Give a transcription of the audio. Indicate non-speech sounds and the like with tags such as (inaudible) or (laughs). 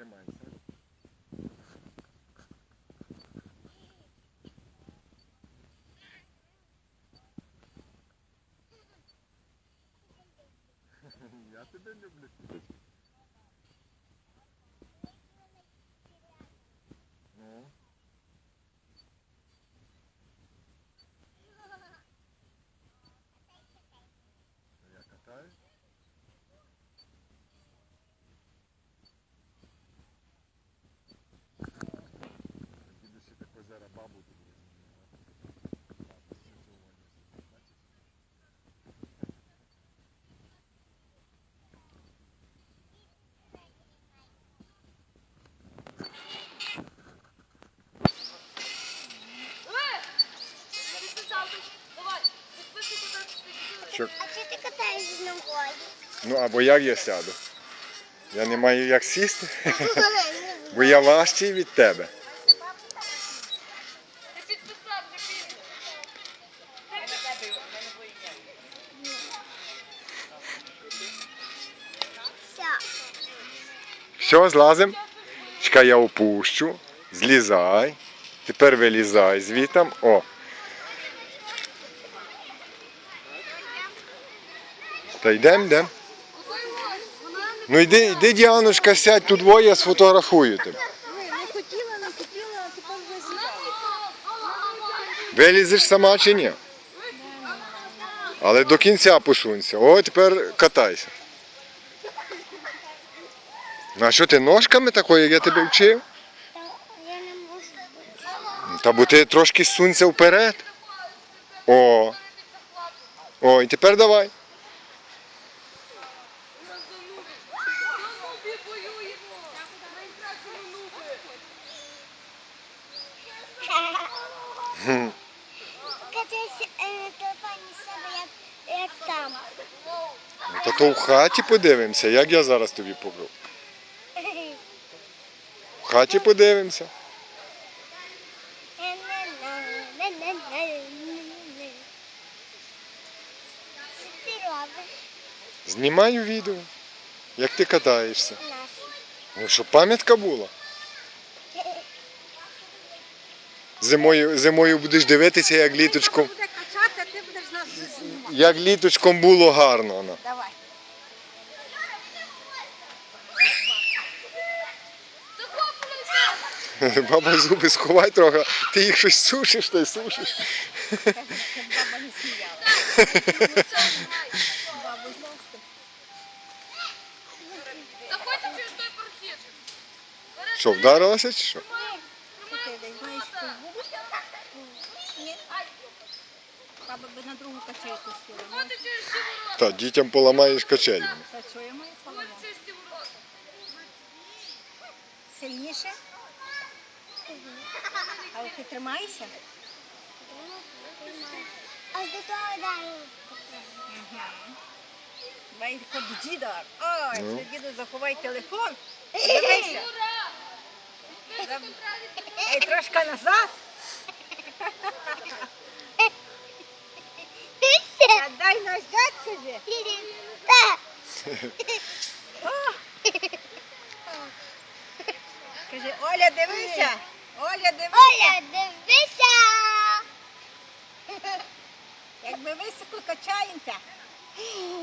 Тримайся. (laughs) Я тебе люблю. Що? А чи ти катаєшся ногою? Ну або як я сяду? Я не маю як сісти, (laughs) бо я важчий від тебе. Все. Злазим. Чекай, я опущу. Злізай. Тепер вилізай звітом. О. Та йдемо, йдемо. Ну йди, йди, Діаночка, сядь, тут двоє я сфотографую вже. Вилізеш сама чи ні? Але до кінця посунься. О, тепер катайся. Ну, А що ти ножками такою, як я тебе вчив? Та бо ти трошки сунься вперед. О. О, і тепер давай. Е, себе, як, там. Та то в хаті подивимося, як я зараз тобі покажу. В хаті подивимося. Знімаю відео, як ти катаєшся. Ну, щоб пам'ятка була. Зимою, зимою будеш дивитися, як літочком, Буде качати, а ти будеш нас знімати. як літочком було гарно. воно. Давай. (laughs) Баба зуби сховай трохи, ти їх щось сушиш та й сушиш. Баба не сміяла. Що, вдарилася чи що? Баба би на другу качельку ворота. Та, дітям поламаєш качель. Та що я маю ворота. Сильніше? Але ти тримайся? Аж до того далі. Байко діда. Ой, Ну. діду заховай телефон. Дивися. Ей, трошки назад. (laughs) (laughs) Та дай назад тебе. Каже, Оля, дивися. Оля, дивися. Оля, дивися. (laughs) Як ми високо качаємося. (laughs)